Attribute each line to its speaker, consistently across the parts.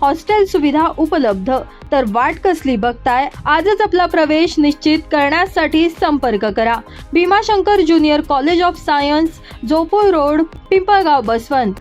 Speaker 1: Hostel सुविधा उपलब्ध. तर वाट कसली बघताय? आजच आपला प्रवेश निश्चित करण्यासाठी संपर्क करा. Bhimashankar junior college of science Jopur road Pimpalgaon Baswant.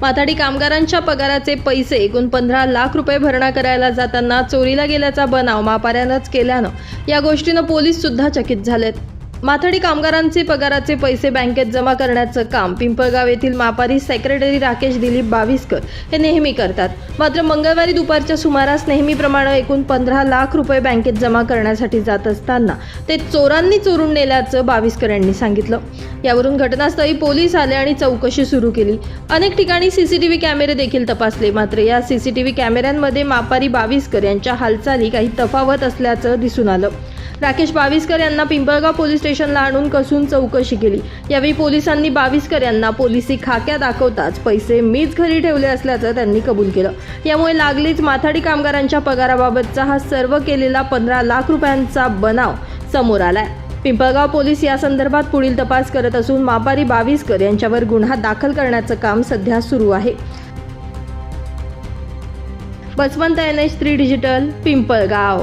Speaker 1: माथाडी कामगारांच्या पगाराचे पैसे एकूण पंधरा लाख रुपये भरणा करायला जाताना चोरीला गेल्याचा बनाव मापाऱ्यानंच केल्यानं या गोष्टीनं पोलीस सुद्धा चकित झालेत. माथाडी कामगारांचे पगाराचे पैसे बँकेत जमा करण्याचं काम. पिंपळगाव येथील मापारी सेक्रेटरी राकेश दिलीप बाविस्कर हे नेहमी करतात. मात्र मंगळवारी दुपारच्या सुमारास नेहमीप्रमाणे एकूण पंधरा लाख रुपये बँकेत जमा करण्यासाठी जात असताना ते चोरांनी चोरून नेल्याचं बाविस्कर यांनी सांगितलं. यावरून घटनास्थळी पोलीस आले आणि चौकशी सुरू केली. अनेक ठिकाणी सीसीटीव्ही कॅमेरे देखील तपासले. मात्र या सीसीटीव्ही कॅमेऱ्यांमध्ये मापारी बाविस्कर यांच्या हालचाली काही तफावत असल्याचं दिसून आलं. राकेश बाविस्कर यांना पिंपळगाव पोलीस स्टेशनला आणून कसून चौकशी केली. यावेळी पोलिसांनी बाविस्कर यांना पोलिसी खाक्या दाखवताच पैसे मीच घरी ठेवले असल्याचं त्यांनी कबूल केलं. यामुळे लागलीच माथाडी कामगारांच्या पगाराबाबतचा हा सर्व केलेला पंधरा लाख रुपयांचा बनाव समोर आलाय. पिंपळगाव पोलीस या संदर्भात पुढील तपास करत असून मापारी बाविस्कर यांच्यावर गुन्हा दाखल करण्याचं काम सध्या सुरू आहे. Baswant N H three digital Pimpalgaon.